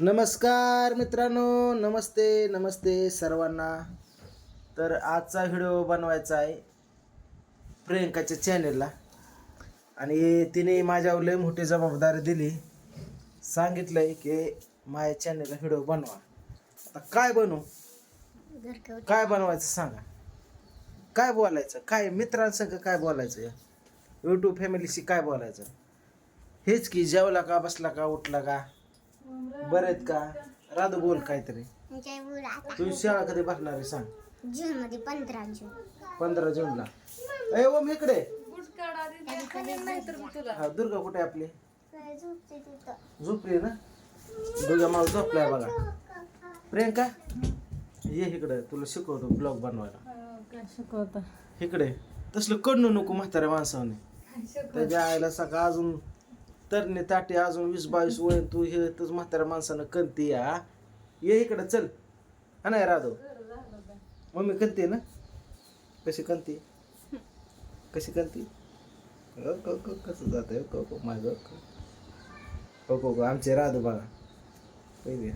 नमस्कार मित्रांनो नमस्ते नमस्ते सर्वांना. तर आजचा व्हिडिओ बनवायचा आहे प्रियंकाच्या चॅनेलला आणि तिने माझ्यावर लय मोठी जबाबदारी दिली. सांगितलं आहे की माझ्या चॅनेलला व्हिडिओ बनवा. आता काय बनवू? काय बनवायचं सांगा? काय बोलायचं? काय मित्रांसंग काय बोलायचं? यूट्यूब फॅमिलीशी काय बोलायचं? हेच की जेवला का बसला का उठला का? बरं आहेत का? राधू बोल काहीतरी. तुझी शाळा कधी भरणार आहे सांग. जून मध्ये पंधरा जून. पंधरा जूनला. ए ओम इकडे. हा दुर्गा कुठे आहे आपली? तिथं? झोपली ना? दुर्गा माव झोपलाय बघा. प्रियंका ये इकडे. तुला शिकवतो ब्लॉग बनवायला. शिकवता. इकडे. तसलं कडणू नको म्हाताऱ्या माणसाने. त्याच्या आईला सका अजून तरणे ताटे अजून वीस बावीस वय तू हे तूच म्हाताऱ्या माणसानं कंती या ये इकडे चल. हा नाही राधव मम्मी कंती ना? कशी कंती कशी कंती अ, क, क, कसं जात आहे को को माझं को को को आमचे राधू बघा. पहिले.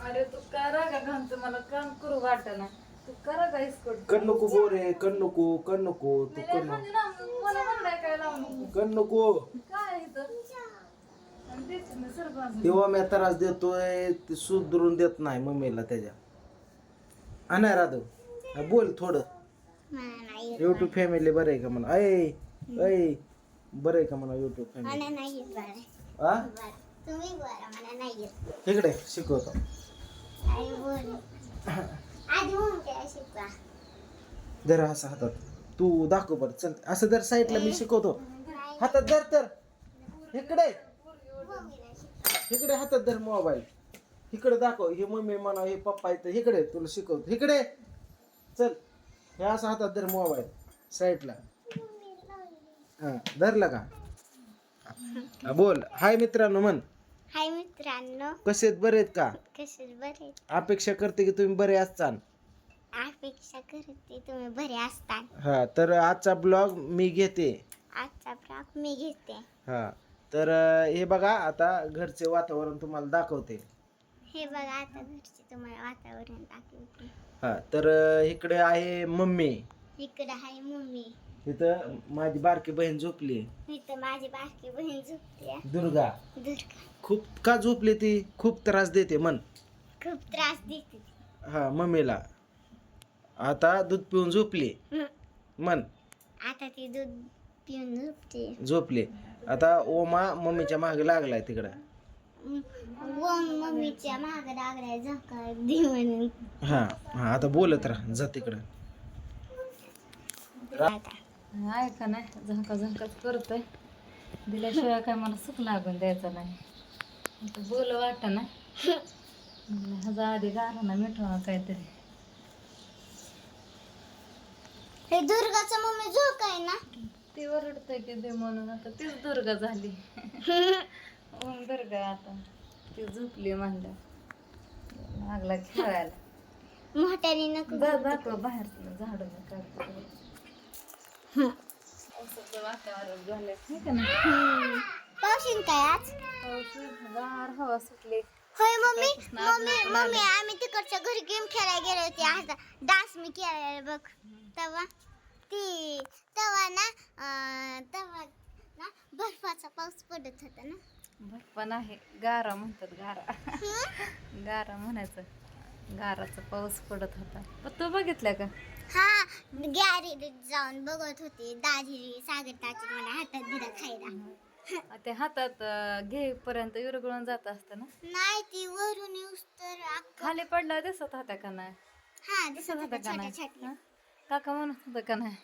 अरे तू का रागा घालतो मला काम करू वाट ना तू करा का इसकट? कण नको बोरे कण नको कण नको तू कण लावू नको. कण नको काय इथं आणि तेच ना सरपंच तेव्हा मी त्रास देतोय ते सुधरून देत नाही मम्मीला त्याच्या. हा नाही राधव हा, बोल थोडं. युट्यूब फॅमिली बरं आहे का म्हणा? ऐ ऐ बरं आहे का म्हणा युट्यूब फॅमिली मला नाही येत बरं. हा बरं तुम्ही बरं मला नाही येत. इकडे शिकवतो. आई बोल. आधी म्हणून काय शिकवा. धर असं हातात. तू दाखव बरं चल. असं जर साईडला मी शिकवतो. हातात धर तर. इकडे. इकडे हातात धर मोबाईल. इकडे दाखव हे मम्मी म्हणा हे पप्पा इथं इकडे तुला शिकवतो. इकडे. चल हे असं हातात धर मोबाईल साईडला. हा धरला का? हा, बोल. हाय मित्रांनो म्हण. हाय मित्रांनो. कसे आहेत? बरे आहेत का? कसे बरे अपेक्षा करते की तुम्ही बरे असताल अपेक्षा करते तुम्ही बरे असता हा तर आजचा ब्लॉग मी घेते. आजचा फ्रॉक मी घेते. हा. तर हे बघा आता घरचे वातावरण तुम्हाला दाखवते. हे बघा आता घरचे तुम्हाला वातावरण दाखवते. हा तर इकडे आहे मम्मी. इकडं आहे मम्मी. इथं माझी बारकी बहीण झोपली. इथं माझी बारकी बहीण झोपते दुर्गा. दुर्गा. खूप का झोपली ती? खूप त्रास देते मन खूप त्रास देते. हा मम्मीला. आता दूध पिऊन झोपली. मन आता ती दूध पिऊन झोपते झोपली. आता ओमा मम्मीच्या मागे लागलाय तिकडं. व मम्मीच्या मागे लागल्या झोका दे म्हणून. हा हा आता बोलत राहा जा तिकडं. आता ऐका नाही? झंका झंकाच करतोय. दिल्याशिवाय काय मला सुख लागून द्यायचं नाही. आता बोल वाट ना? ह्याचा आधी गारा ना मिठवा काहीतरी. हे दुर्गाचं मम्मी झोक आहे ना? ती ओरडतंय की दे म्हणून. आता तीच दुर्गा झाली. ओम दुर्गा आता? ती झोपली म्हणलं. लागला खेळायला. मोठ्याने नको दाखव बाहेर झाडं वातावरण झालंय. नाही का नाही? काय आज? पाऊस गार हवा सुटली. होय मम्मी? मम्मी मम्मी आम्ही तिकडच्या घरी गेम खेळायला गेले होते. आता डान्स मी केला बघ. तेव्हा ती तेव्हा ना तेव्हा ना बर्फाचा पाऊस पडत होता ना. बप्पा नाही गारा म्हणतात गारा? गारा म्हणायचं. गाराचा पाऊस पडत होता. पण तू बघितलं का? हा गॅरेरीत जाऊन बघत होते. दाजी सागर टाची मला हातात दिला खायला. ते हातात अं, घेईपर्यंत विरगळून जात असतं ना? नाही ती वरून येऊस तर अख्खं- खाली पडला दिसत होता का नाही? हा दिसत होतं का नाही? छोट्या. हं? काका म्हणत होतं का नाही?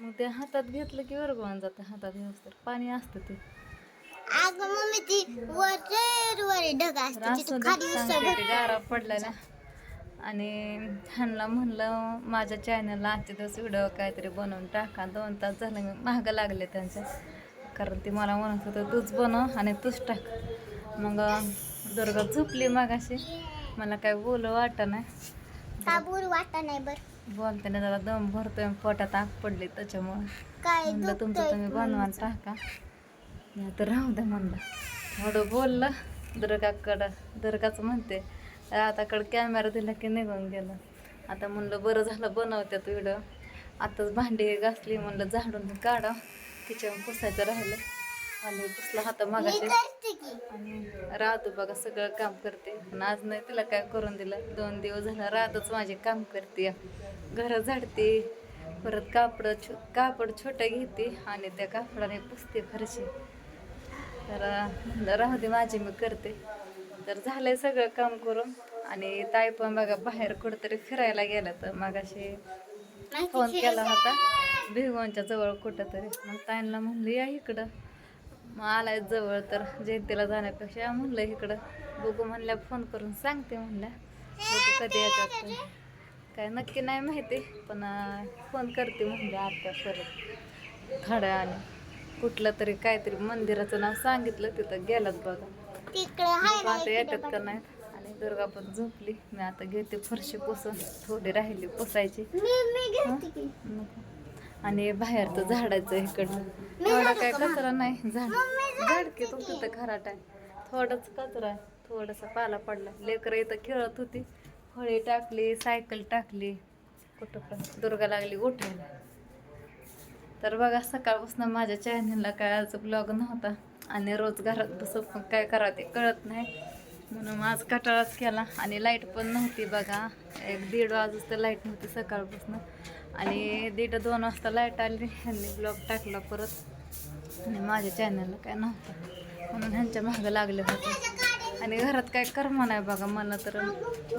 मग ते हातात घेतलं की विरगळून जातं हातात घेऊस तर पाणी असतं ते. अगं मम्मी ती वर वर ढग असते असं तिथं खाली सांगते उसळ ते गारा पडलेल्या आणि ह्यांना म्हणलं माझ्या चॅनलला आजचे दिवस व्हिडिओ काहीतरी बनवून टाका. दोन तास झालं मी महाग लागले त्यांच्या. कारण ती मला म्हणत होतं तूच बनव आणि तूच टाक. मग दुर्गा झोपली मागाशी. मला काय बोलू वाटत नाही काबूर वाटा नाही बर. बोलताना जरा दम भरतोय पोटात आग पडली त्याच्यामुळं. म्हणलं तुमचं तुम्ही बनवायला टाका. तर राहू द्या म्हणलं. थोडं बोललं दुर्गाकडं. दुर्गाचं म्हणते राधाकडं कॅमेरा दिला की निघून गेलं. आता म्हणलं बरं झालं बनवत्यात व्हिडिओ आताच भांडी घासली म्हणलं झाडून काढा. किचन पुसायचं राहिलं आणि पुसला हाता मागाशी. राहतो बघा सगळं काम करते. पण आज नाही तिला काय करून दिलं. दोन दिवस झाला रातच माझे काम करते. घर झाडते. परत कापड छो कापड छोटं घेते आणि त्या कापडाने पुसते फरशी. तर राहू दे माझी मी करते. तर झालंय सगळं काम करून. आणि ताई पण बघा बाहेर कुठंतरी फिरायला गेला तर मगाशी फोन केला होता. भिगवणच्या जवळ कुठं तरी मग ताईंना म्हणलं या इकडं. मग आलाय जवळ तर जयंतीला जाण्यापेक्षा. म्हणलं इकडं बघू म्हणल्या फोन करून सांगते म्हणल्या. कधी येतात. काय नक्की नाही माहिती पण फोन करते म्हणले आता परत. थोड्या आणि कुठलं तरी काहीतरी मंदिराचं नाव सांगितलं तिथं गेलात बघा. आता येतात का नाही आणि दुर्गा पण झोपली. मी आता घेते फरशी पुसून. थोडी राहिली पुसायची. आणि बाहेर तर झाडायचं इकडलं थोडा काय कचरा नाही झाड. झाड की तो तिथं खराट आहे. थोडाच कचरा आहे. थोडासा पाला पडला. लेकरं इथं खेळत होती. फळे टाकली सायकल टाकली. कुठं पण. दुर्गा लागली उठायला. तर बघा सकाळपासून माझ्या चॅनलला काय आज ब्लॉग नव्हता. आणि रोज घरात बसून पण काय करावं ते कळत नाही. म्हणून आज कटाळाच केला. आणि लाइट पण नव्हती बघा. एक दीड वाजता तर लाइट नव्हती सकाळपासून. आणि दीड दोन वाजता लाइट आली ह्यांनी ब्लॉग टाकला परत. आणि माझ्या चॅनलला काय नव्हतं. म्हणून ह्यांच्या मागं लागले होते. आणि घरात काय कर्म नाही बघा मला तर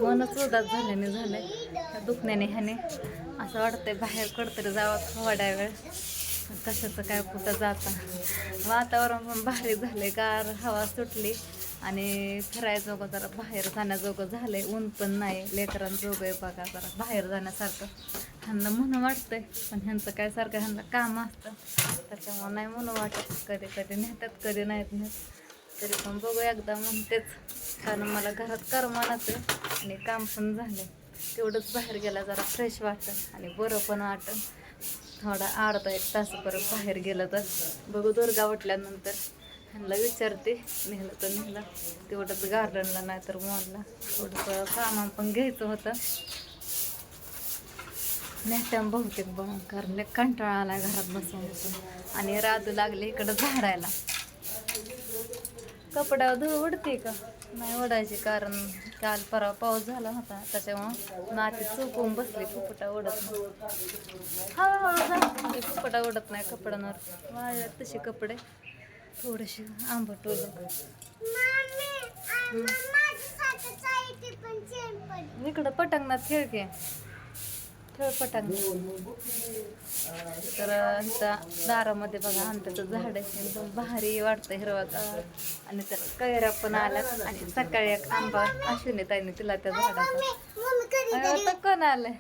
मनच उदास झाल्याने झालं त्या दुखण्याने ह्याने असं वाटतंय बाहेर कडतरी जावं थोड्या वेळ. कशाचं काय कुठं जाता. वातावरण पण भारी झालंय. गार हवा सुटली आणि फिरायजोगं जरा बाहेर जाण्याजोगं झालंय. ऊन पण नाही लेकरांजोगं आहे बघा जरा बाहेर जाण्यासारखं. ह्यांना म्हणून वाटतंय पण ह्यांचं काय सारखं ह्यांना काम असतं. त्याच्यामुळं नाही म्हणून वाटत कधी कधी नेतात कधी नाहीत नेत. तरी पण बघू एकदा म्हणतेच कारण मला घरात करमानाचं आणि काम पण झालं तेवढंच बाहेर गेला जरा फ्रेश वाटतं आणि बरं पण वाटतं. थोडा अर्धा एक तास परत बाहेर गेलं तर. बघू दुर्गा वाटल्यानंतर ह्यांना विचारते नेलं तर नेलं. तेवढंच गार्डनला नाही तर मॉलला. थोडंसं सामान पण घ्यायचं होतं. नेत्या बहुतेक बनवून कारण कंटाळा आला घरात बसून बसून. आणि राधू लागले इकडं झाडायला. कपड्यावर धूळ उडते का? नाही उडायची कारण काल परवा पाऊस झाला होता त्याच्यामुळं माती चुकवून बसली फुफुटा उडत नाही. हळूहळू झाली फुफुटा उडत नाही कपड्यांवर. वाळल्यात तसे कपडे थोडेसे आंबट उडत इकडं पटांगणात खेळ पटांगणात तर इथं दारामध्ये बघा आंब्याचं झाड आहे. एकदम भारी वाटतं हिरवागार. आणि तर कैऱ्या पण आल्यात आणि सकाळी एक आंबा अश्विनी ताईने तिला त्या झाडाचा. मम्मी कधी अरे आता कोण आलंय?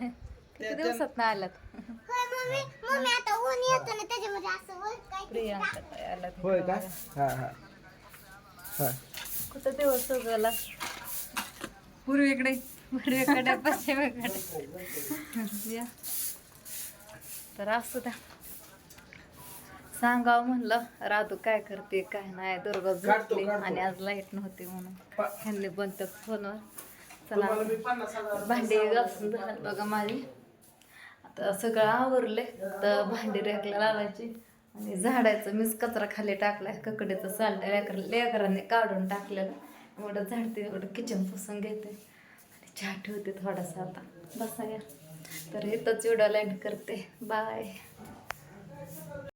किती दिवसात ना येतो काय प्रियांका ताई हा हा. हा. कुठं दिवस पूर्वेकडे. पूर्वेकडे पश्चिमेकडे या तर असू द्या. सांगावं म्हणलं राधू काय करते काय नाही दुर्गा झोपली आणि आज लाइट नव्हती म्हणून ह्यांनी बनतात फोनवर. चला. भांडी घासून झालं बघा माझी. आता सगळं आवरले तर भांडी रेकला लावायची. आणि झाडायचं मीच कचरा खाली टाकलाय ककडीचं चाललंय लेकर लेकरांनी काढून टाकलेलं. एवढं झाडते एवढं किचन पुसून घेते. चहा ठेवते थोडासा आता. बसा या तर इथंच एवढं लाइट करते. बाय